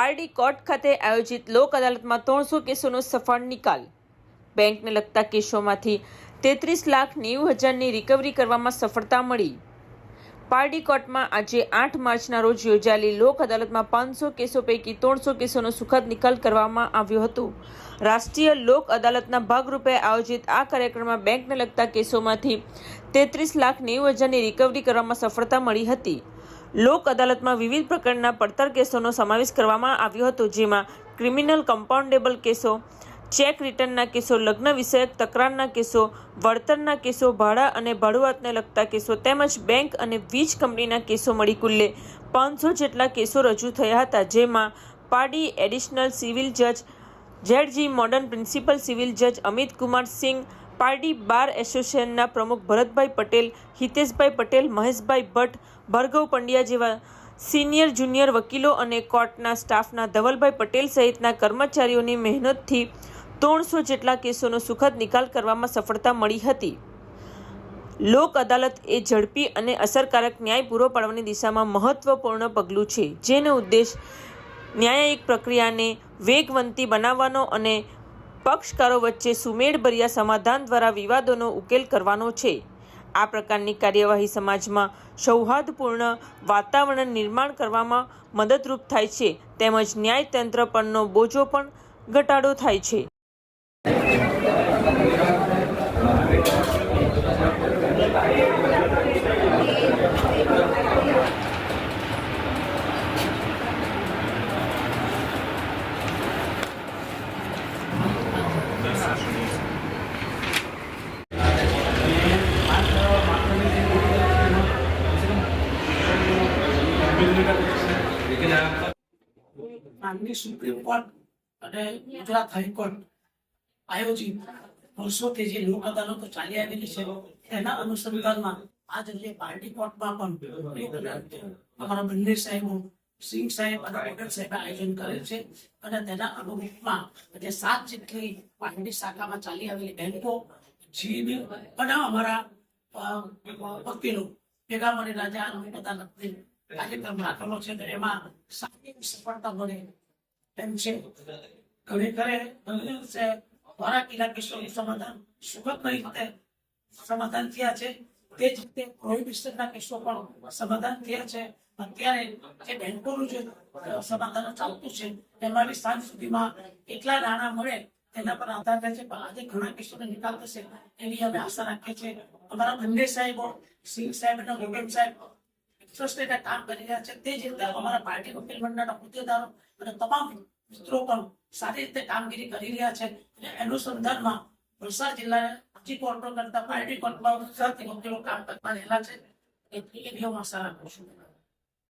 Pardi court ખાતે આયોજિત લોક અદાલતમાં ત્રણસો કેસોનો સફળ નિકાલ. બેંકને લગતા કેસોમાંથી તેત્રીસ લાખ નેવું હજારની રિકવરી કરવામાં સફળતા મળી. પારડી કોર્ટમાં આજે આઠ માર્ચના રોજ યોજાયેલી લોક અદાલતમાં પાંચસો કેસો પૈકી ત્રણસો કેસોનો સુખદ નિકાલ કરવામાં આવ્યો હતો. રાષ્ટ્રીય લોક અદાલતના ભાગરૂપે આયોજિત આ કાર્યક્રમમાં બેંકને લગતા કેસોમાંથી તેત્રીસ લાખ નેવું હજારની રિકવરી કરવામાં સફળતા મળી હતી. લોક અદાલતમાં વિવિધ પ્રકારના પડતર કેસોનો સમાવેશ કરવામાં આવ્યો હતો, જેમાં ક્રિમિનલ કમ્પાઉન્ડેબલ કેસો, ચેક રિટર્નના કેસો, લગ્ન વિષયક તકરારના કેસો, વળતરના કેસો, ભાડા અને ભાડુઆતને લગતા કેસો તેમજ બેંક અને વીજ કંપનીના કેસો મળી કુલ્લે પાંચસો જેટલા કેસો રજૂ થયા હતા, જેમાં પાડી એડિશનલ સિવિલ જજ, ઝેડજી મોડર્ન પ્રિન્સિપલ સિવિલ જજ અમિત કુમાર સિંહ પારડી બાર એસોસિએશનના પ્રમુખ ભરતભાઈ પટેલ, હિતેશભાઈ પટેલ, મહેશભાઈ ભટ્ટ, ભાર્ગવ પંડ્યા જેવા સિનિયર, જુનિયર વકીલો અને કોર્ટના સ્ટાફના ધવલભાઈ પટેલ સહિતના કર્મચારીઓની મહેનતથી ત્રણસો જેટલા કેસોનો સુખદ નિકાલ કરવામાં સફળતા મળી હતી. લોક અદાલત એ ઝડપી અને અસરકારક ન્યાય પૂરો પાડવાની દિશામાં મહત્વપૂર્ણ પગલું છે, જેનો ઉદ્દેશ ન્યાયિક પ્રક્રિયાને વેગવંતી બનાવવાનો અને પક્ષકારો વચ્ચે સુમેળભર્યા સમાધાન દ્વારા વિવાદોનો ઉકેલ કરવાનો છે. આ પ્રકારની કાર્યવાહી સમાજમાં સૌહાર્દપૂર્ણ વાતાવરણ નિર્માણ કરવામાં મદદરૂપ થાય છે. તેમજ ન્યાયતંત્ર પરનો બોજો પણ ઘટાડો થાય છે. માનની સુપ્રીમ કોર્ટ અને ગુજરાત હાઈકોર્ટ આયોજિત વર્ષોથી જે લોક અદાલતો ચાલી આવેલી છે તેના અનુસંધાનમાં આ જગ્યાએ પાર્ટી કોર્ટમાં પણ અમારા બંને સાહેબો, સિંહ સાહેબ અને વકીલ સાહેબે આયોજન કરેલ છે અને તેના અનુરૂપમાં જે સાત જેટલી પાર્ટી શાખામાં ચાલી આવેલી બેંકો જીબી અને અમારા વકીલો ભેગા મળીને આજે આ અદાલતની કાર્યક્રમ રાખેલો છે ને એમાં સારી સફળતા મળે એમ છે કરે છે મારા કિલ્લા કિશોરનું સમાધાન સુખદમય રીતે સમાધાન થયા છે તે જ રીતે પ્રોહિબિશનના કેસો પણ સમાધાન થયા છે અત્યારે જે બેંકોનું જે સમાધાન ચાલતું છે એમાં બી સાંજ સુધીમાં કેટલા નાણાં મળે તેના પર આધાર રહે છે પણ આજે ઘણા કેસોનો નિકાલ થશે એની અમે આશા રાખીએ છીએ અમારા બંને સાહેબો સિંહ સાહેબ અને મોગન સાહેબ ટ્રસ્ટેડ કામ કરી રહ્યા છે, તે જ રીતે અમારા પાર્ટી વકીલ મંડળના હોદ્દેદારો અને તમામ મિત્રો પણ સારી રીતે કામગીરી કરી રહ્યા છે. અને અનુસંધાનમાં વલસાડ જિલ્લાના બીજી કોર્ટો કરતા પાર્ટી કોર્ટમાં ગુજરાતી વકીલો કામ કરતા રહેલા છે. એવી હું આશા રાખું છું.